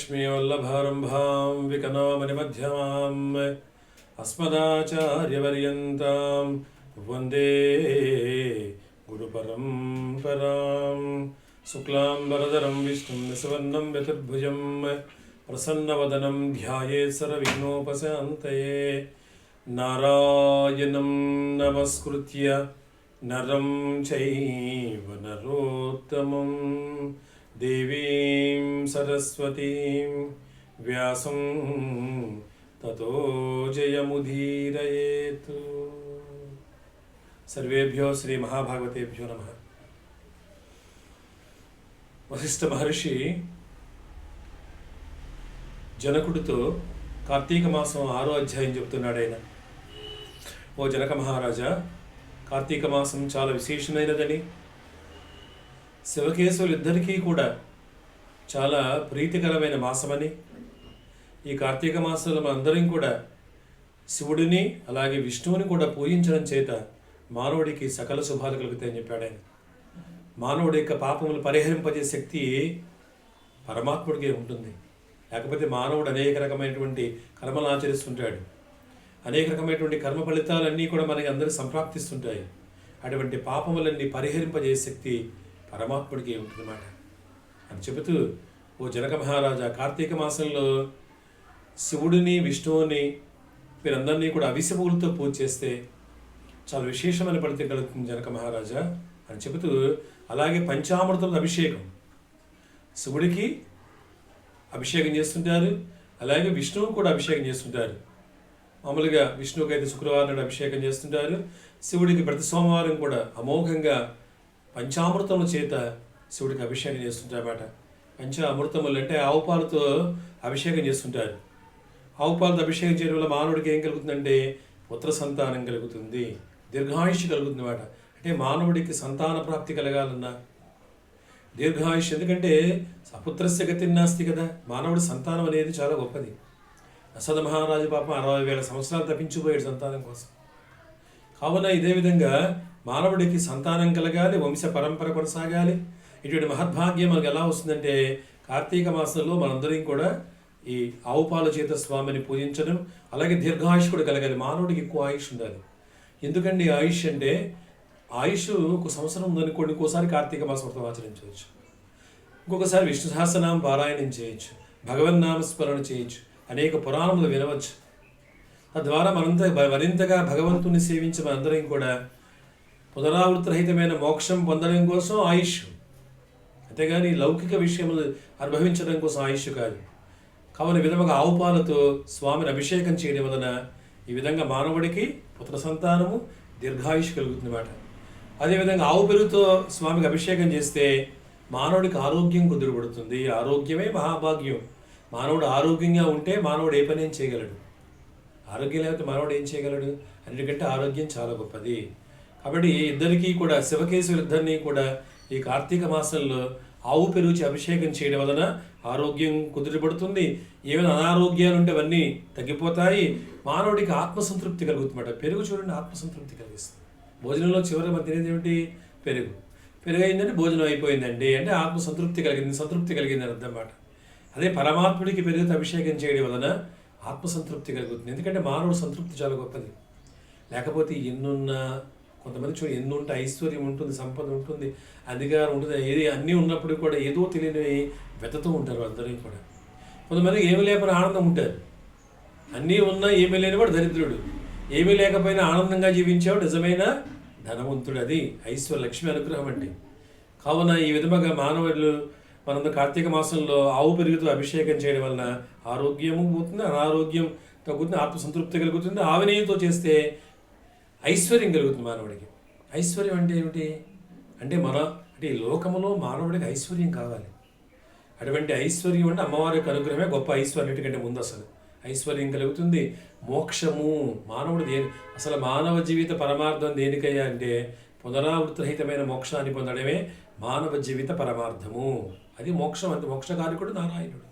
लक्ष्मीवल्लभारम्भां विकनामनिमध्यमाम् अस्मदाचार्यपर्यन्तां वन्दे गुरुपरम्परां शुक्लां वरदरं विष्णुं सुवर्णं चतुर्भुजं प्रसन्नवदनं ध्यायेत् सर्वविघ्नोपशान्तये नारायणं नमस्कृत्य नरं चैव नरोत्तमं దేవీం సరస్వతీం వ్యాసం తతోజముధీరయేతు సర్వేభ్యో శ్రీ మహాభాగవతేభ్యో నమ వశిష్ఠ మహర్షి జనకుడితో కార్తీక మాసం ఆరో అధ్యాయం చెప్తున్నాడు ఆయన. ఓ జనక మహారాజా కార్తీక మాసం చాలా విశేషమైనదని శివకేశవులిద్దరికీ కూడా చాలా ప్రీతికరమైన మాసమని ఈ కార్తీక మాసంలో మనందరం కూడా శివుడిని అలాగే విష్ణువుని కూడా పూజించడం చేత మానవుడికి సకల శుభాలు కలుగుతాయని చెప్పాడు ఆయన. మానవుడి యొక్క పాపములు పరిహరింపజే శక్తి పరమాత్ముడికి ఉంటుంది. లేకపోతే మానవుడు అనేక రకమైనటువంటి కర్మలు ఆచరిస్తుంటాడు. అనేక రకమైనటువంటి కర్మ ఫలితాలన్నీ కూడా మనకి అందరూ సంప్రాప్తిస్తుంటాయి. అటువంటి పాపములన్నీ పరిహరింపజే శక్తి పరమాత్ముడికి ఉంటుందన్నమాట అని చెబుతూ ఓ జనక మహారాజా కార్తీక మాసంలో శివుడిని విష్ణువుని వీరందరినీ కూడా అవిసె పువ్వులతో పూజ చేస్తే చాలా విశేషమైన ఫలితం కలుగుతుంది జనక మహారాజా అని చెబుతూ అలాగే పంచామృతుల అభిషేకం. శివుడికి అభిషేకం చేస్తుంటారు అలాగే విష్ణువు కూడా అభిషేకం చేస్తుంటారు. మామూలుగా విష్ణువుకి అయితే శుక్రవారం నాడు అభిషేకం చేస్తుంటారు శివుడికి ప్రతి సోమవారం కూడా అమోఘంగా పంచామృతముల చేత శివుడికి అభిషేకం చేస్తుంటారన్నమాట. పంచ అమృతములు అంటే ఆవు పాలతో అభిషేకం చేస్తుంటారు. ఆవు పాలతో అభిషేకం చేయడం వల్ల మానవుడికి ఏం కలుగుతుందంటే పుత్ర సంతానం కలుగుతుంది దీర్ఘాయుష్ కలుగుతుంది అన్నమాట అంటే మానవుడికి సంతాన ప్రాప్తి కలగాలన్నా దీర్ఘాయుష్. ఎందుకంటే సపుత్రస్య గతి నాస్తి కదా మానవుడి సంతానం అనేది చాలా గొప్పది. అసద మహారాజు పాపం అరవై వేల సంవత్సరాలు తప్పించిపోయాడు సంతానం కోసం. కావున ఇదే విధంగా మానవుడికి సంతానం కలగాలి వంశ పరంపర కొనసాగాలి. ఇటువంటి మహద్భాగ్యం మనకు ఎలా వస్తుందంటే కార్తీక మాసంలో మనందరం కూడా ఈ ఆవుపాల చేత స్వామిని పూజించడం అలాగే దీర్ఘాయుష్ కూడా కలగాలి. మానవుడికి ఎక్కువ ఆయుష్ ఉండాలి. ఎందుకండి ఆయుష్ అంటే ఆయుష్ ఒక సంవత్సరం ఉందనుకోండి ఇంకోసారి కార్తీక మాసం వ్రతం ఆచరించవచ్చు. ఇంకొకసారి విష్ణు సహస్రనామ పారాయణం చేయొచ్చు. భగవన్నామస్మరణ చేయొచ్చు. అనేక పురాణములు వినవచ్చు. తద్వారా మనంత మరింతగా భగవంతుని సేవించి మనందరం కూడా పునరావృతరహితమైన మోక్షం పొందడం కోసం ఆయుష్. అంతేగాని లౌకిక విషయములు అనుభవించడం కోసం ఆయుష్ కాదు. కావున ఈ విధముగా ఆవు పాలతో స్వామిని అభిషేకం చేయడం వలన ఈ విధంగా మానవుడికి పుత్ర సంతానము దీర్ఘాయుష్ కలుగుతుందన్నమాట. అదేవిధంగా ఆవు పెరుగుతో స్వామికి అభిషేకం చేస్తే మానవుడికి ఆరోగ్యం కుదురుపడుతుంది. ఆరోగ్యమే మహాభాగ్యం. మానవుడు ఆరోగ్యంగా ఉంటే మానవుడు ఏ పని ఏం చేయగలడు? ఆరోగ్యం లేకపోతే మానవుడు ఏం చేయగలడు? అన్నిటికంటే ఆరోగ్యం చాలా గొప్పది. కాబట్టి ఇద్దరికీ కూడా శివకేశవులు ఇద్దరినీ కూడా ఈ కార్తీక మాసంలో ఆవు పెరుగుచి అభిషేకం చేయడం వలన ఆరోగ్యం కుదిరిపడుతుంది ఏమైనా అనారోగ్యాలు ఉంటే అవన్నీ తగ్గిపోతాయి. మానవుడికి ఆత్మసంతృప్తి కలుగుతుందన్నమాట. పెరుగు చూడండి ఆత్మసంతృప్తి కలిగిస్తుంది. భోజనంలో చివరి మన తినేది ఏమిటి? పెరుగు. పెరుగు అయిందంటే భోజనం అయిపోయిందండి అంటే ఆత్మసంతృప్తి కలిగింది సంతృప్తి కలిగింది అని అర్థం అదే పరమాత్ముడికి పెరుగుతో అభిషేకం చేయడం వలన ఆత్మసంతృప్తి కలుగుతుంది. ఎందుకంటే మానవుడు సంతృప్తి చాలా గొప్పది. లేకపోతే ఎన్నున్నా కొంతమంది చూడ ఎన్ని ఉంటే ఐశ్వర్యం ఉంటుంది సంపద ఉంటుంది అధికారం ఉంటుంది ఏది అన్నీ ఉన్నప్పుడు కూడా ఏదో తెలియనివి వెతతో ఉంటారు అందరికీ కూడా. కొంతమందికి ఏమి లేకపోయినా ఆనందం ఉంటారు. అన్నీ ఉన్నా ఏమీ లేనివాడు దరిద్రుడు. ఏమీ లేకపోయినా ఆనందంగా జీవించావు నిజమైన ధనవంతుడు అది. ఐశ్వర్య లక్ష్మి అనుగ్రహం అండి. కావున ఈ విధముగా మానవులు మనందరూ కార్తీక మాసంలో ఆవు పెరుగుతూ అభిషేకం చేయడం వలన ఆరోగ్యము పోతుంది అనారోగ్యం తగ్గుతుంది ఆత్మసంతృప్తి కలుగుతుంది ఆవినేయంతో చేస్తే ఐశ్వర్యం కలుగుతుంది మానవుడికి. ఐశ్వర్యం అంటే ఏమిటి? అంటే మన అంటే ఈ లోకములో మానవుడికి ఐశ్వర్యం కావాలి. అటువంటి ఐశ్వర్యం అంటే అమ్మవారి యొక్క అనుగ్రహమే గొప్ప ఐశ్వర్యం కంటే ముందు అసలు. ఐశ్వర్యం కలుగుతుంది మోక్షము. మానవుడు దేని అసలు మానవ జీవిత పరమార్థం దేనికయ్యా అంటే పునరావృతరహితమైన మోక్షాన్ని పొందడమే మానవ జీవిత పరమార్థము. అది మోక్షం అంటే మోక్షకారికుడు నారాయణుడు.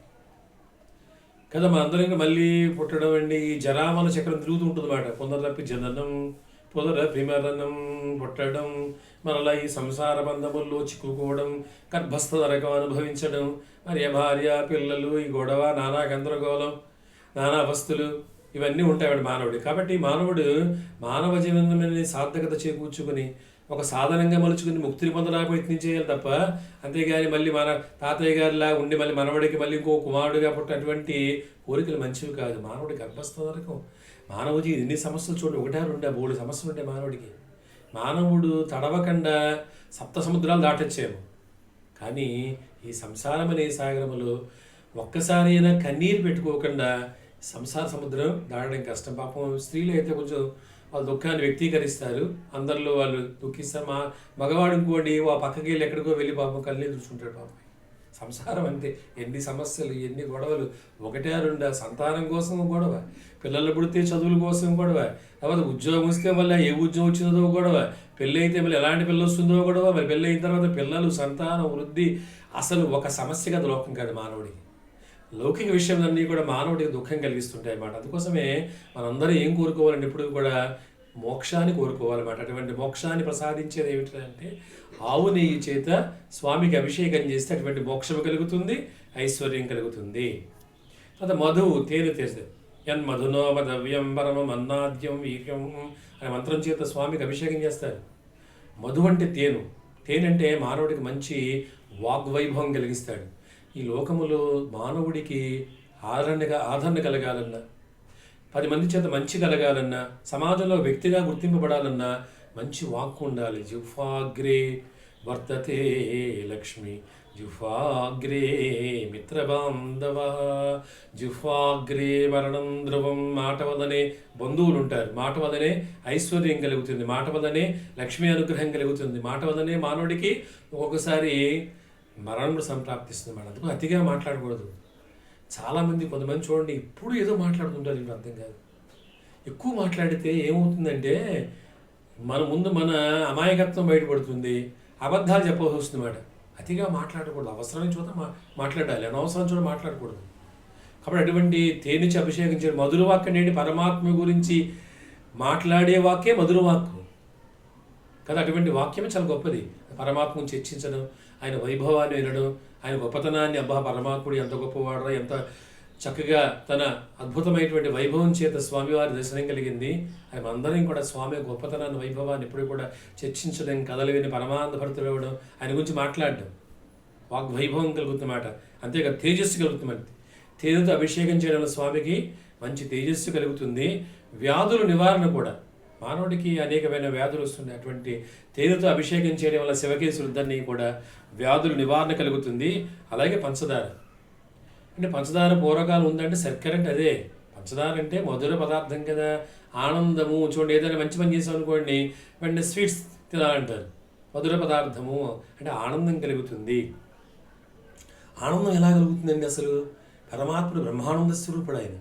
కదా మనందరం మళ్ళీ పుట్టడం అండి ఈ జరామల చక్రం తిరుగుతూ ఉంటుంది అన్నమాట పునరపి జననం పునరభిమరణం పుట్టడం మరలా ఈ సంసార బంధముల్లో చిక్కుకోవడం గర్భస్థ నరకం అనుభవించడం. మరి భార్య పిల్లలు ఈ గొడవ నానా గందరగోళం నానా అవస్థలు ఇవన్నీ ఉంటాయి మానవుడు. కాబట్టి మానవుడు మానవ జీవనమైన సార్థకత చేకూర్చుకుని ఒక సాధనంగా మలుచుకుని ముక్తిని పొందడానికి ప్రయత్నం చేయాలి తప్ప అంతేగాని మళ్ళీ మన తాతయ్య గారిలా ఉండి మళ్ళీ మనవడికి మళ్ళీ ఇంకో కుమారుడిగా పుట్టినటువంటి కోరికలు మంచివి కాదు. మానవుడి గర్భస్థ నరకం మానవ జీవి ఎన్ని సమస్యలు చూడండి. ఒకటే రెండే మూడు సమస్యలు ఉంటాయి మానవుడికి. మానవుడు తడవకుండా సప్త సముద్రాలు దాటొచ్చేమో. కానీ ఈ సంసారం అనే సాగరములో ఒక్కసారి అయినా కన్నీరు పెట్టుకోకుండా సంసార సముద్రం దాటడం కష్టం. పాపం స్త్రీలు అయితే కొంచెం వాళ్ళ దుఃఖాన్ని వ్యక్తీకరిస్తారు. అందరిలో వాళ్ళు దుఃఖిస్తారు. మా మగవాడు ఇంకోటి ఆ పక్కకి వెళ్ళి ఎక్కడికో వెళ్ళి పాపం కన్నీరు చూసుకుంటాడు పాపం. సంసారం అంతే ఎన్ని సమస్యలు ఎన్ని గొడవలు ఒకటే రెండా సంతానం కోసం గొడవ పిల్లలు పుడితే చదువుల కోసం గొడవ తర్వాత ఉద్యోగం వస్తే మళ్ళీ ఏ ఉద్యోగం వచ్చిందో గొడవ పెళ్ళి అయితే మళ్ళీ ఎలాంటి పిల్ల వస్తుందో గొడవ మరి పెళ్ళి అయిన తర్వాత పిల్లలు సంతానం వృద్ధి అసలు ఒక సమస్య కదా లోకం కాదు మానవుడికి. లౌకిక విషయాలన్నీ కూడా మానవుడికి దుఃఖం కలిగిస్తుంటాయి అన్నమాట. అందుకోసమే మనందరం ఏం కోరుకోవాలండి ఎప్పుడు కూడా మోక్షాన్ని కోరుకోవాలన్నమాట. అటువంటి మోక్షాన్ని ప్రసాదించేది ఏమిటంటే ఆవు నెయ్యి చేత స్వామికి అభిషేకం చేస్తే అటువంటి మోక్షం కలుగుతుంది ఐశ్వర్యం కలుగుతుంది. తర్వాత మధువు తేనె తెస్తే ఎన్ మధునో మధవ్యం పరమం అన్నాద్యం వీర్యం అనే మంత్రం చేత స్వామికి అభిషేకం చేస్తారు. మధు అంటే తేను. తేనంటే మానవుడికి మంచి వాగ్వైభవం కలిగిస్తాడు. ఈ లోకములో మానవుడికి ఆదరణగా ఆదరణ కలగాలన్నా పది మంది చేత మంచి కలగాలన్నా సమాజంలో వ్యక్తిగా గుర్తింపబడాలన్నా మంచి వాక్కు ఉండాలి. జుఫాగ్రే వర్తతే లక్ష్మి. జుఫాగ్రే మిత్రబాంధవ. జుఫాగ్రే మరణం ధ్రువం. మాట వదనే బంధువులు ఉంటారు మాట వదనే ఐశ్వర్యం కలుగుతుంది. మాట వదనే లక్ష్మీ అనుగ్రహం కలుగుతుంది. మాట వదనే మానవుడికి ఒక్కొక్కసారి మరణం సంప్రాప్తిస్తుంది మేడం. అందుకు అతిగా మాట్లాడకూడదు. చాలామంది కొంతమంది చూడండి ఇప్పుడు ఏదో మాట్లాడుతుంటారు ఇప్పుడు అర్థం కాదు. ఎక్కువ మాట్లాడితే ఏమవుతుందంటే మన ముందు మన అమాయకత్వం బయటపడుతుంది అబద్ధాలు చెప్పవలసి వస్తుంది మాట అతిగా మాట్లాడకూడదు. అవసరమైన చోట మా మాట్లాడాలి. అనవసరం చోట మాట్లాడకూడదు. కాబట్టి అటువంటి తేనిచి అభిషేకించే మధుర వాక్యం ఏంటి? పరమాత్మ గురించి మాట్లాడే వాక్యే మధుర వాక్కు. కదా అటువంటి వాక్యమే చాలా గొప్పది. పరమాత్మను చర్చించడం ఆయన వైభవాన్ని వినడం ఆయన గొప్పతనాన్ని అబ్బా పరమాత్ముడు ఎంత గొప్పవాడరా ఎంత చక్కగా తన అద్భుతమైనటువంటి వైభవం చేత స్వామివారి దర్శనం కలిగింది. ఆయన అందరం కూడా స్వామి గొప్పతనాన్ని వైభవాన్ని ఎప్పుడు కూడా చర్చించడం కథలు విని పరమానంద భర్తలు ఇవ్వడం ఆయన గురించి మాట్లాడడం. వాగ్వైభవం కలుగుతున్నమాట అంతేకాదు తేజస్సు కలుగుతుంది తేజతో అభిషేకం చేయడం స్వామికి మంచి తేజస్సు కలుగుతుంది. వ్యాధుల నివారణ కూడా. మానవుడికి అనేకమైన వ్యాధులు వస్తున్నాయి. అటువంటి తేనెతో అభిషేకం చేయడం వల్ల శివకేశులిద్దరినీ కూడా వ్యాధుల నివారణ కలుగుతుంది. అలాగే పంచదార. అంటే పంచదార పూర్వకాలం ఉందంటే చక్కెర అంటే అదే. పంచదార అంటే మధుర పదార్థం కదా. ఆనందము చూడండి ఏదైనా మంచి పని చేసాం అనుకోండి వెంటనే స్వీట్స్ తినాలంటారు. మధుర పదార్థము అంటే ఆనందం కలుగుతుంది. ఆనందం ఎలా కలుగుతుందండి అసలు? పరమాత్ముడు బ్రహ్మానంద స్వరూపుడు ఆయన.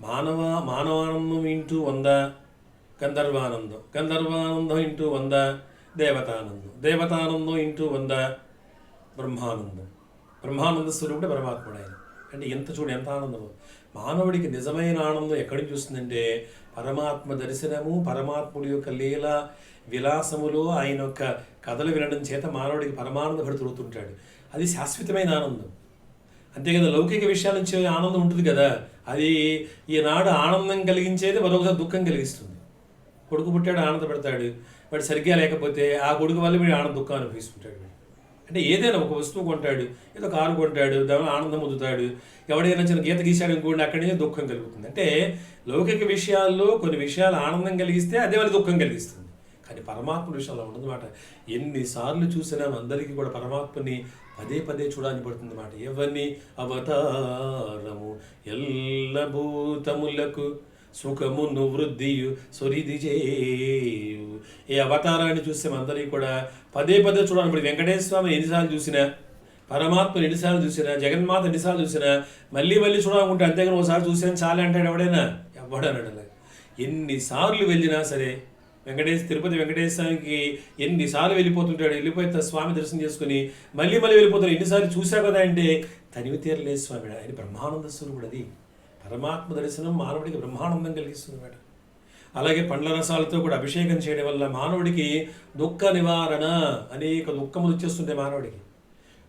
మానవ మానవానందం ఇంటూ వంద గంధర్వానందం. గంధర్వానందం ఇంటూ వంద దేవతానందం. దేవతానందం ఇంటూ వంద బ్రహ్మానందం. బ్రహ్మానంద స్వరూపుడే పరమాత్ముడు ఆయన. అంటే ఎంత చూడు ఎంత ఆనందం మానవుడికి నిజమైన ఆనందం ఎక్కడ చూస్తుందంటే పరమాత్మ దర్శనము పరమాత్ముడి యొక్క లీల విలాసములో ఆయన యొక్క కథలు వినడం చేత మానవుడికి పరమానంద పడుతుంటాడు అది శాశ్వతమైన ఆనందం. అంతే కదా లౌకిక విషయాల నుంచి ఆనందం ఉంటుంది కదా. అది ఈనాడు ఆనందం కలిగించేది మరొకసారి దుఃఖం కలిగిస్తుంది. కొడుకు పుట్టాడు ఆనందపడతాడు వాడు సరిగ్గా లేకపోతే ఆ కొడుకు వల్ల వీడు ఆనంద దుఃఖం అనిపిస్తుంటాడు అంటే ఏదైనా ఒక వస్తువు కొంటాడు ఏదో కారు కొంటాడు దాని ఆనందం పొందుతాడు. ఎవడైనా చిన్న గీత గీశాడు ఇంకోటి అక్కడి నుంచి దుఃఖం కలుగుతుంది. అంటే లౌకిక విషయాల్లో కొన్ని విషయాలు ఆనందం కలిగిస్తే అదే వాళ్ళకి దుఃఖం కలిగిస్తుంది. కానీ పరమాత్మ విషయంలో ఉండదన్నమాట. ఎన్నిసార్లు చూసినా అందరికీ కూడా పరమాత్మని పదే పదే చూడాలని పడుతుంది ఎవరిని? అవతారము ఎల్ల భూతములకు సుఖమును వృద్ధియు సొరిది చేయు ఈ అవతారాన్ని చూస్తే మనందరికీ కూడా పదే పదే చూడాలి. ఇప్పుడు వెంకటేశ్వర స్వామి ఎన్నిసార్లు చూసినా పరమాత్మ ఎన్నిసార్లు చూసినా జగన్మాత ఎన్నిసార్లు చూసినా మళ్ళీ మళ్ళీ చూడాలనుకుంటే అంతేగాని ఒకసారి చూసాను చాలే అంటాడు ఎవడైనా? ఎవడన్నాడు అలా ఎన్నిసార్లు వెళ్ళినా సరే వెంకటేశ్ తిరుపతి వెంకటేశ్వరానికి ఎన్నిసార్లు వెళ్ళిపోతుంటాడు. వెళ్ళిపోయిన స్వామి దర్శనం చేసుకుని మళ్ళీ మళ్ళీ వెళ్ళిపోతాడు. ఎన్నిసార్లు చూసా కదా అంటే తనివి తీరలేదు స్వామి ఆయన బ్రహ్మానంద స్వరూపుడు అది. పరమాత్మ దర్శనం మానవుడికి బ్రహ్మానందం కలిగిస్తుంది మేడం. అలాగే పండ్ల రసాలతో కూడా అభిషేకం చేయడం వల్ల మానవుడికి దుఃఖ నివారణ అనేక దుఃఖములు వచ్చేస్తుంటాయి మానవుడికి.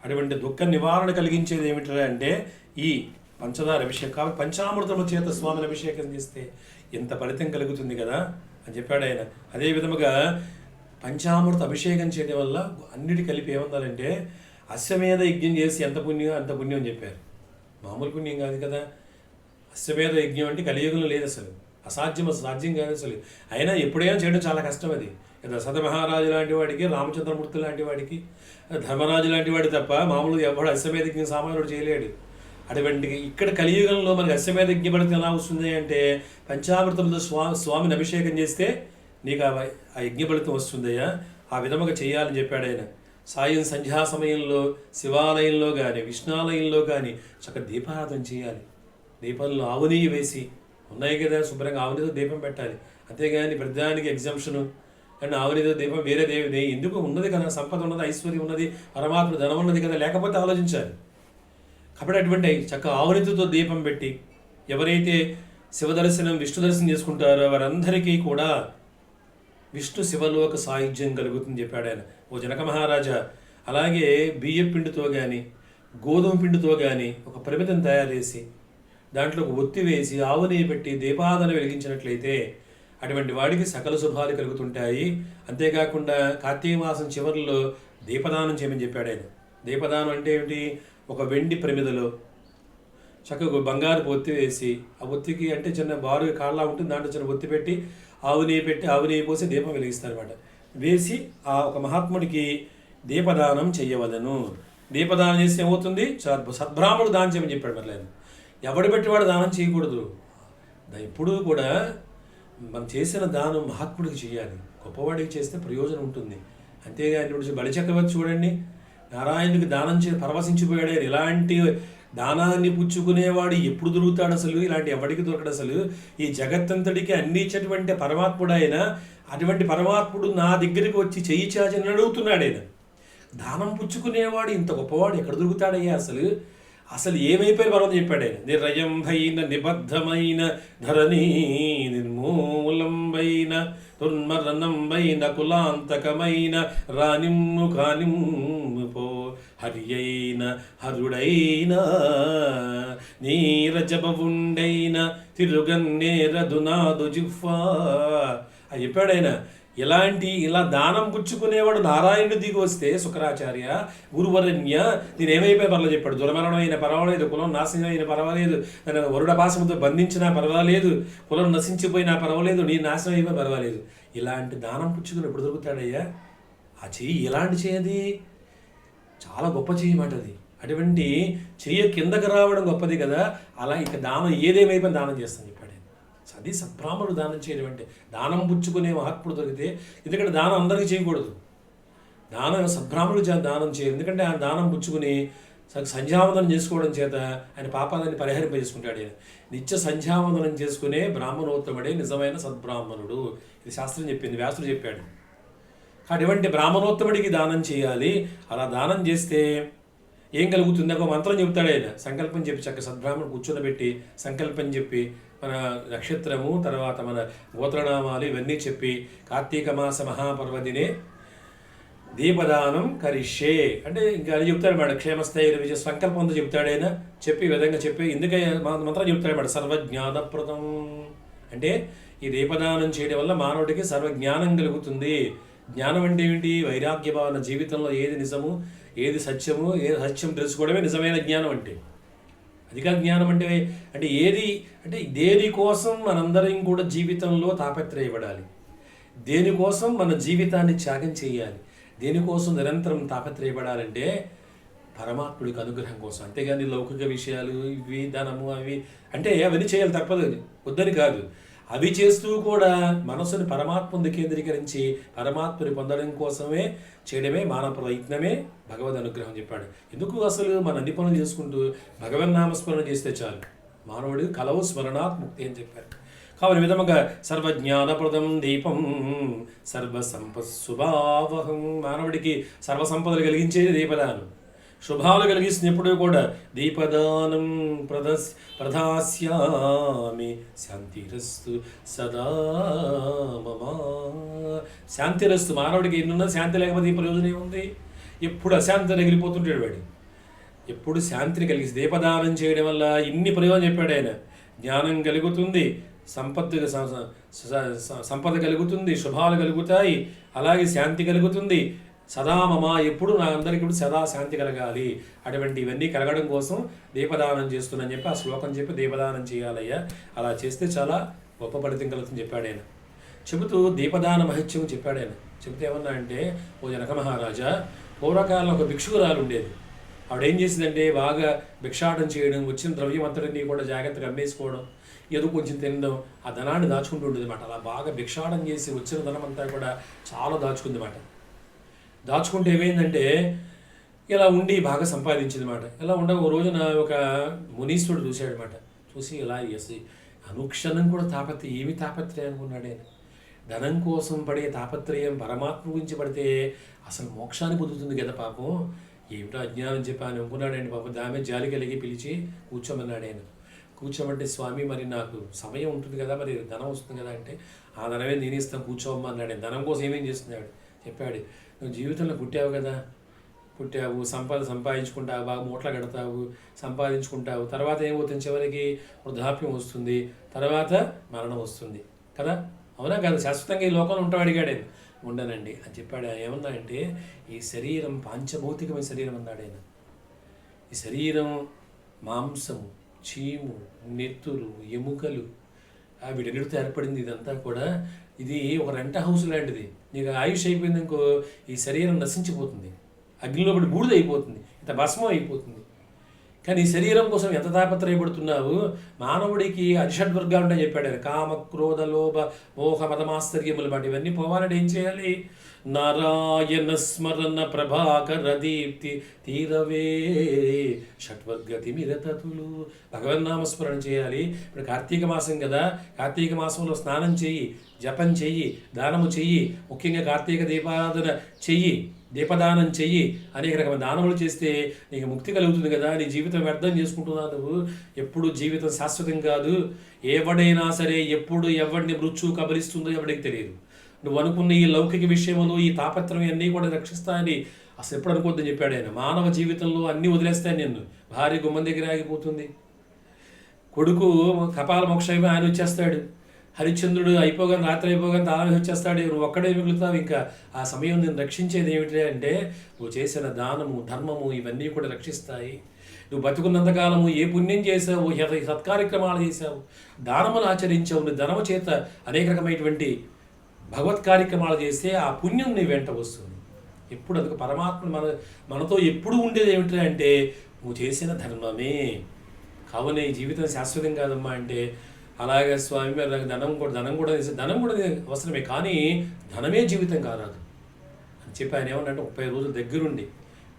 అటువంటి దుఃఖ నివారణ కలిగించేది ఏమిటంటే అంటే ఈ పంచదార అభిషేకం. పంచామృతము చేత స్వామిని అభిషేకం చేస్తే ఎంత ఫలితం కలుగుతుంది కదా అని చెప్పాడు ఆయన. అదే విధముగా పంచామృత అభిషేకం చేయడం వల్ల అన్నిటి కలిపి ఏమన్నారంటే అశ్వమేధ యజ్ఞం చేసి ఎంత పుణ్యం అంత పుణ్యం అని చెప్పారు. మామూలు పుణ్యం కాదు కదా. అశ్వమేధ యజ్ఞం అంటే కలియుగంలో లేదు అసలు. అసాధ్యం అసలు సాధ్యం కాదు అసలు. అయినా ఎప్పుడైనా చేయడం చాలా కష్టం అది. దశరథ మహారాజు లాంటి వాడికి రామచంద్రమూర్తి లాంటి వాడికి ధర్మరాజు లాంటి వాడు తప్ప మామూలుగా ఎవడు అశ్వమేధ యజ్ఞం సామాన్యుడు చేయలేడు. అటువంటి ఇక్కడ కలియుగంలో మనకి అశ్వమేధ యజ్ఞ ఎలా వస్తుంది అంటే పంచామృతంతో స్వా స్వామిని అభిషేకం చేస్తే నీకు ఆ వై- ఆ యజ్ఞ ఫలితం వస్తుందయ్యా. ఆ విధముగా చేయాలని చెప్పాడు ఆయన. సాయం సంధ్యా సమయంలో శివాలయంలో కానీ విష్ణాలయంలో కానీ చక్కగా దీపారాధన చేయాలి. దీపంలో ఆవు వేసి ఉన్నాయి కదా శుభ్రంగా ఆవునితో దీపం పెట్టాలి. అంతేగాని ప్రతిదానికి ఎగ్జామ్షను అండ్ ఆవునితో దీపం వేరే దేవి ఎందుకు ఉన్నది కదా సంపద ఉన్నది ఐశ్వర్యం ఉన్నది పరమాత్మ ధనం ఉన్నది కదా లేకపోతే ఆలోచించాలి. కాబట్టి అటువంటి చక్క ఆవునితో దీపం పెట్టి ఎవరైతే శివ దర్శనం విష్ణు దర్శనం చేసుకుంటారో వారందరికీ కూడా విష్ణు శివలోక సాయుధ్యం కలుగుతుంది చెప్పాడు ఆయన. ఓ జనక మహారాజా అలాగే బియ్యం పిండితో కానీ గోధుమ పిండితో కానీ ఒక పరిమితం తయారు చేసి దాంట్లో ఒక ఒత్తి వేసి ఆవునే పెట్టి దీపాదన వెలిగించినట్లయితే అటువంటి వాడికి సకల శుభాలు కలుగుతుంటాయి. అంతేకాకుండా కార్తీక మాసం చివరిలో దీపదానం చేయమని చెప్పాడు ఆయన. దీపదానం అంటే ఏమిటి? ఒక వెండి ప్రమిదలో చక్కగా బంగారు ఒత్తి వేసి ఆ ఒత్తికి అంటే చిన్న బారు కాళ్ళ ఉంటుంది. దాంట్లో చిన్న ఒత్తి పెట్టి ఆవు నెయ్యి పెట్టి ఆవు నెయ్యి పోసి దీపం వెలిగిస్తారనమాట వేసి ఆ ఒక మహాత్ముడికి దీపదానం చేయవలను. దీపదానం చేస్తే ఏమవుతుంది? సద్బ్రాహ్మణుడు దానం చేయమని చెప్పాడు మరి ఆయన. ఎవడు పెట్టివాడు దానం చేయకూడదు. దా- ఎప్పుడూ కూడా మనం చేసిన దానం మహాత్ముడికి చేయాలి. గొప్పవాడికి చేస్తే ప్రయోజనం ఉంటుంది. అంతేగాని ఇప్పుడు బలి చక్రవర్తి చూడండి. నారాయణుడికి దానం చే పరవశించిపోయాడు. ఇలాంటి దానాన్ని పుచ్చుకునేవాడు ఎప్పుడు దొరుకుతాడు అసలు? ఇలాంటి ఎవడికి దొరకడు అసలు? ఈ జగత్తంతటికి అన్ని ఇచ్చేటువంటి పరమాత్ముడు ఆయన అటువంటి పరమాత్ముడు నా దగ్గరికి వచ్చి చెయ్యి చాచని అడుగుతున్నాడు ఆయన. దానం పుచ్చుకునేవాడు ఇంత గొప్పవాడు ఎక్కడ దొరుకుతాడయ్యా అసలు? అసలు ఏమైపోయారు పర్వతం చెప్పాడు ఆయన? నిర్రయంభైన నిబద్ధమైన ధరణి నిర్మూలంబైన దుర్మరణంబైన కులాంతకమైన రానిమ్ము కానిమ్ము పో హరి అయిన హరుడైన నీరజబవుండైన తిరుగన్నేరదునాదు జిఫ్వా అని చెప్పాడు ఆయన ఇలాంటి ఇలా దానం పుచ్చుకునేవాడు నారాయణుడు దిగి వస్తే శుక్రాచార్య గురువరణ్య నేను ఏమైపోయి పర్లేదు చెప్పాడు. దుర్మరణం అయిన పర్వాలేదు కులం నాశనం అయిన పర్వాలేదు నన్ను వరుడ పాశముతో బంధించినా పర్వాలేదు కులం నశించిపోయినా పర్వాలేదు నీ నాశనం అయిపోయి పర్వాలేదు. ఇలాంటి దానం పుచ్చుకుని ఎప్పుడు దొరుకుతాడయ్యా? ఆ చెయ్యి ఎలాంటి చేయది చాలా గొప్ప చెయ్యి అది. అటువంటి చెయ్యి కిందకి రావడం గొప్పది కదా. అలా ఇక దానం ఏదేమైపోయిన దానం చేస్తాను సది ఆయన. అది దానం చేయడం అంటే దానం పుచ్చుకునే మహాత్ముడు దొరికితే ఎందుకంటే దానం అందరికీ చేయకూడదు. దానం సబ్రాహ్మణుడు దానం చేయాలి ఎందుకంటే ఆయన దానం పుచ్చుకుని సంధ్యావందనం చేసుకోవడం చేత ఆయన పాపాలని పరిహరింపజేసుకుంటాడు ఆయన నిత్య సంధ్యావందనం చేసుకునే బ్రాహ్మణోత్తముడే నిజమైన సద్బ్రాహ్మణుడు. ఇది శాస్త్రం చెప్పింది వ్యాసుడు చెప్పాడు. అటువంటి బ్రాహ్మణోత్తముడికి దానం చేయాలి. అలా దానం చేస్తే ఏం కలుగుతుంది ఒక మంత్రం చెప్తాడు ఆయన. సంకల్పం చెప్పి చక్క సద్బ్రాహ్మణుడు కూర్చోబెట్టి సంకల్పం చెప్పి మన నక్షత్రము తర్వాత మన గోత్రనామాలు ఇవన్నీ చెప్పి కార్తీక మాస మహాపర్వదినే దీపదానం కరిష్యే. అంటే ఇంకా అది చెప్తాడు మేడం క్షేమస్థాయి విజయ సంకల్పంతో చెప్తాడు ఆయన. చెప్పి విధంగా చెప్పి ఇందుకే మంత్రం చెప్తాడు మేడం సర్వజ్ఞానప్రదం. అంటే ఈ దీపదానం చేయడం వల్ల మానవుడికి సర్వజ్ఞానం కలుగుతుంది. జ్ఞానం అంటే ఏమిటి? వైరాగ్య భావన జీవితంలో ఏది నిజము? ఏది సత్యమో ఏది సత్యం తెలుసుకోవడమే నిజమైన జ్ఞానం అంటే. అధిక జ్ఞానం అంటే అంటే ఏది అంటే దేనికోసం మనందరం కూడా జీవితంలో తాపత్రయపడాలి. దేనికోసం మన జీవితాన్ని త్యాగం చేయాలి. దేనికోసం నిరంతరం తాపత్రయపడాలంటే పరమాత్ముడికి అనుగ్రహం కోసం. అంతేగాని లౌకిక విషయాలు ఇవి ధనము అవి అంటే అవన్నీ చేయాలి తప్పదు వద్దని కాదు. అవి చేస్తూ కూడా మనసుని పరమాత్మను కేంద్రీకరించి పరమాత్మని పొందడం కోసమే చేయడమే మానవ ప్రయత్నమే భగవద్ అనుగ్రహం చెప్పాడు. ఎందుకు అసలు మన అన్ని పనులు చేసుకుంటూ భగవన్ నామస్మరణ చేస్తే చాలు? మానవుడు కలవు స్మరణాత్ ముక్తి అని చెప్పారు. కావున విధముగా సర్వజ్ఞానప్రదం దీపం సర్వ శుభావహం. మానవుడికి సర్వ సంపదలు కలిగించేది దీపదానం. శుభాలు కలిగిస్తున్నప్పుడు కూడా దీపదానం ప్రదస్ ప్రదాస్యామి. శాంతిరస్తు సదా మమా. శాంతిరస్తు మానవుడికి ఎన్నున్నా శాంతి లేకపోతే ఈ ప్రయోజనం ఏముంది? ఎప్పుడు అశాంతి రగిలిపోతుంటాడు వాడు. ఎప్పుడు శాంతిని కలిగి దీపదానం చేయడం వల్ల ఇన్ని ప్రయోజనం చెప్పాడు ఆయన. జ్ఞానం కలుగుతుంది సంపత్తు సంపద కలుగుతుంది శుభాలు కలుగుతాయి అలాగే శాంతి కలుగుతుంది. సదా మమ ఎప్పుడు నా అందరికీ ఇప్పుడు సదా శాంతి కలగాలి. అటువంటి ఇవన్నీ కలగడం కోసం దీపదానం చేస్తున్నాను చెప్పి ఆ శ్లోకం చెప్పి దీపదానం చేయాలయ్యా. అలా చేస్తే చాలా గొప్ప ఫలితం కలుగుతుంది చెప్పాడు ఆయన. చెబుతూ దీపదాన మహత్యం చెప్పాడు ఆయన. చెబితే ఏమన్నా అంటే ఓ జనక మహారాజా పూర్వకాలంలో ఒక భిక్షుకురాలు ఉండేది. ఆవిడ ఏం చేసిందంటే బాగా భిక్షాటం చేయడం వచ్చిన ద్రవ్యం అంతటిని కూడా జాగ్రత్తగా అమ్మేసుకోవడం ఏదో కొంచెం తినడం ఆ ధనాన్ని దాచుకుంటూ ఉండేది అనమాట అలా బాగా భిక్షాటం చేసి వచ్చిన ధనం అంతా కూడా చాలా దాచుకుంది అన్నమాట దాచుకుంటే ఏమైందంటే ఇలా ఉండి బాగా సంపాదించింది అనమాట ఇలా ఉండగా ఓ రోజున ఒక మునీశ్వరుడు చూశాడనమాట చూసి ఇలా ఎసి అనుక్షణం కూడా తాపత్రయం ఏమి తాపత్రయం అనుకున్నాడు. ఆయన ధనం కోసం పడే తాపత్రయం పరమాత్మ గురించి పడితే అసలు మోక్షాన్ని పొందుతుంది కదా పాపం. ఏమిటో అజ్ఞానం చెప్పాను అనుకున్నాడండి పాపం. దామె జాలి కలిగి పిలిచి కూర్చోమన్నాడు ఆయన. కూర్చోమంటే స్వామి మరి నాకు సమయం ఉంటుంది కదా మరి ధనం వస్తుంది కదా అంటే ఆ ధనమే నేను ఇస్తాను కూర్చోమ్మా అన్నాడు ఆయన. ధనం కోసం ఏమేం చేస్తున్నాడు? చెప్పాడు. నువ్వు జీవితంలో పుట్టావు కదా. పుట్టావు సంపాద సంపాదించుకుంటావు బాగా మూటలు కడతావు సంపాదించుకుంటావు. తర్వాత ఏమవుతుంది చివరికి? వృద్ధాప్యం వస్తుంది. తర్వాత మరణం వస్తుంది. కదా? అవునా కాదు? శాశ్వతంగా ఈ లోకంలో ఉంటావు అడిగాడు ఉండనండి. అని చెప్పాడు ఆయన. ఏమన్నా అంటే ఈ శరీరం పాంచభౌతికమైన శరీరం అన్నాడు ఆయన. ఈ శరీరం మాంసము చీము నెత్తురు ఎముకలు వీటన్నిటితో ఏర్పడింది ఇదంతా కూడా. ఇది ఒక రెంట హౌస్ లాంటిది. నీకు ఆయుష్ అయిపోయింది ఇంకో ఈ శరీరం నశించిపోతుంది. అగ్నిలో పడి బూడిద అయిపోతుంది. ఇంత భస్మం అయిపోతుంది. కానీ ఈ శరీరం కోసం ఎంత తాపత్రయపడుతున్నావు? మానవుడికి అరిషడ్వర్గాలు ఉంటాయని చెప్పాడు కామ క్రోధ లోభ మోహ మదమాశ్చర్యములు వాటి ఇవన్నీ పోవాలంటే ఏం చేయాలి? నారాయణ స్మరణ ప్రభాకర దీప్తి తీరవే. షట్వర్గతి మిరతతులు భగవన్నామస్మరణ చేయాలి. ఇప్పుడు కార్తీక మాసం కదా. కార్తీక మాసంలో స్నానం చెయ్యి జపం చెయ్యి దానము చెయ్యి ముఖ్యంగా కార్తీక దీపారాధన చెయ్యి దీపదానం చెయ్యి అనేక రకమైన దానములు చేస్తే నీకు ముక్తి కలుగుతుంది కదా. నీ జీవితం వ్యర్థం చేసుకుంటున్నావు నువ్వు. ఎప్పుడు జీవితం శాశ్వతం కాదు. ఎవడైనా సరే ఎప్పుడు ఎవడిని మృత్యు కబలిస్తుందో ఎవడికి తెలియదు. నువ్వు అనుకున్న ఈ లౌకిక విషయములు ఈ తాపత్రం అన్నీ కూడా రక్షిస్తాయని అసలు ఎప్పుడు అనుకోద్దని చెప్పాడు ఆయన. మానవ జీవితంలో అన్నీ వదిలేస్తాయి నిన్ను. భార్య గుమ్మం దగ్గర ఆగిపోతుంది. కొడుకు కపాల మోక్షమే ఆయన వచ్చేస్తాడు. హరిశ్చంద్రుడు అయిపోగానే రాత్రి అయిపోగానే తాళం వచ్చేస్తాడు. నువ్వు ఒక్కడే మిగులుతావు. ఇంకా ఆ సమయం నేను రక్షించేది ఏమిటి అంటే నువ్వు చేసిన దానము ధర్మము ఇవన్నీ కూడా రక్షిస్తాయి. నువ్వు బతుకున్నంతకాలము ఏ పుణ్యం చేసావు సత్కార్యక్రమాలు చేసావు దానములు ఆచరించావు. నువ్వు ధనము చేత అనేక రకమైనటువంటి భగవత్ కార్యక్రమాలు చేస్తే ఆ పుణ్యం నీ వెంట వస్తుంది. ఎప్పుడు అందుకు పరమాత్మ మన మనతో ఎప్పుడు ఉండేది ఏమిటి అంటే నువ్వు చేసిన ధర్మమే. కావున ఈ జీవితం శాశ్వతం కాదమ్మా అంటే అలాగే స్వామి మీరు నాకు ధనం కూడా ధనం కూడా ధనం కూడా అవసరమే. కానీ ధనమే జీవితం కారాదు. అని చెప్పి ఆయన ఏమన్నంటే ముప్పై రోజుల దగ్గరుండి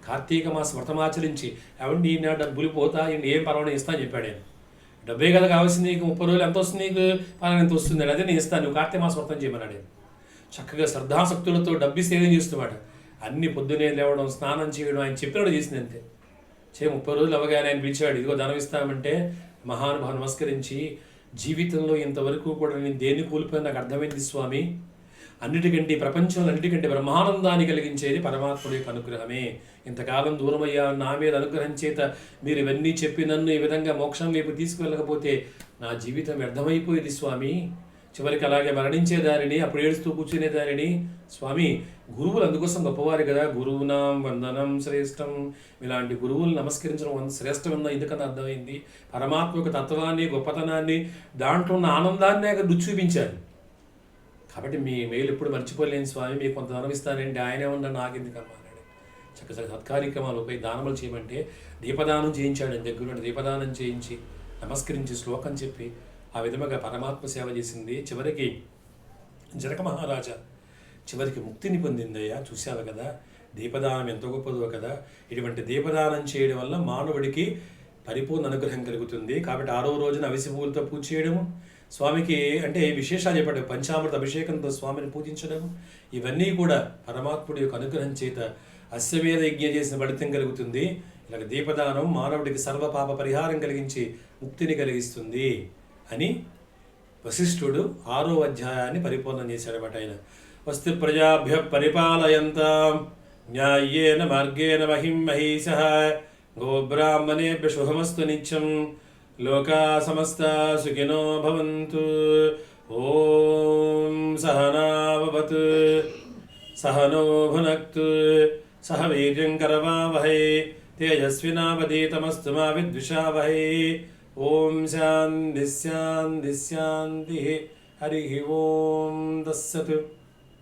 కార్తీక మాస వ్రతమాచరించి ఏమండి నా డబ్బులు పోతా ఈయన ఏం పర్వాలేదు ఇస్తా అని చెప్పాడు ఆయన. డబ్బే కదా కావాల్సింది నీకు ముప్పై రోజులు ఎంత వస్తుంది నీకు? పలానా ఎంత వస్తుంది? అదే నేను ఇస్తాను నువ్వు కార్తీక మాస వ్రతం చేయమన్నాడు చక్కగా శ్రద్ధాశక్తులతో డబ్బి సేవం చేస్తున్నాడు అన్ని పొద్దునే లేవడం స్నానం చేయడం ఆయన చెప్పినట్టు చేసింది అంతే. చే ముప్పై రోజులు అవగానే ఆయన పిలిచాడు ఇదిగో ధనం ఇస్తామంటే మహానుభావ నమస్కరించి జీవితంలో ఇంతవరకు కూడా నేను దేన్ని కోల్పోయిన నాకు అర్థమైంది స్వామి. అన్నిటికంటే ప్రపంచంలో అన్నిటికంటే బ్రహ్మానందాన్ని కలిగించేది పరమాత్ముడి యొక్క అనుగ్రహమే. ఇంతకాలం దూరమయ్యా నా మీద అనుగ్రహం చేత మీరు ఇవన్నీ చెప్పి నన్ను ఈ విధంగా మోక్షం వైపు తీసుకువెళ్ళకపోతే నా జీవితం వ్యర్థమైపోయేది స్వామి. చివరికి అలాగే మరణించే దారిని అప్పుడు ఏడుస్తూ కూర్చునే దారిని స్వామి గురువులు అందుకోసం గొప్పవారు కదా. గురువునాం వందనం శ్రేష్టం. ఇలాంటి గురువులు నమస్కరించడం వంద శ్రేష్టమన్న ఎందుకన్నా అర్థమైంది. పరమాత్మ యొక్క తత్వాన్ని గొప్పతనాన్ని దాంట్లో ఉన్న ఆనందాన్ని ఆయన రుచి చూపించారు. కాబట్టి మీ మేలు ఎప్పుడు మర్చిపోలేని స్వామి మీకు కొంత ధనం ఇస్తానండి ఆయనే ఉన్న నాకెందుకమ్మా అన్నాడు చక్కగా సత్కార్యక్రమాలు పోయి దానములు చేయమంటే దీపదానం చేయించాడు దగ్గరుండి దగ్గర నుండి దీపదానం చేయించి నమస్కరించి శ్లోకం చెప్పి ఆ విధముగా పరమాత్మ సేవ చేసింది. చివరికి జనక మహారాజా చివరికి ముక్తిని పొందిందయ్యా. చూశావు కదా దీపదానం ఎంత గొప్పదో కదా. ఇటువంటి దీపదానం చేయడం వల్ల మానవుడికి పరిపూర్ణ అనుగ్రహం కలుగుతుంది. కాబట్టి ఆరో రోజున అవిసి పువ్వులతో పూజ చేయడము స్వామికి అంటే విశేషాలు చెప్పాడు. పంచామృత అభిషేకంతో స్వామిని పూజించడం ఇవన్నీ కూడా పరమాత్ముడి యొక్క అనుగ్రహం చేత అశ్వమేధ యజ్ఞం చేసిన ఫలితం కలుగుతుంది. ఇలాగ దీపదానం మానవుడికి సర్వపాప పరిహారం కలిగించి ముక్తిని కలిగిస్తుంది. అని వశిష్ఠుడు ఆరో అధ్యాయాన్ని పరిపూర్ణం చేశాడనమాట ఆయన. వస్తు ప్రజాభ్య పరిపాలయంత న్యాయేన మార్గేణ మహిం మహీశ గోబ్రాహ్మణేభ్య శుభమస్తు నిత్యం లోకా సమస్త సుఖినో భవంతు. ఓం సహనావత్ సహనో భునక్తు. సహ వీర్యం కరవావహై తేజస్వినావధీతమస్తు మా విద్విషావహై. ఓం శాంతి శాంతి శాంతి హరి ఓం దస్సతు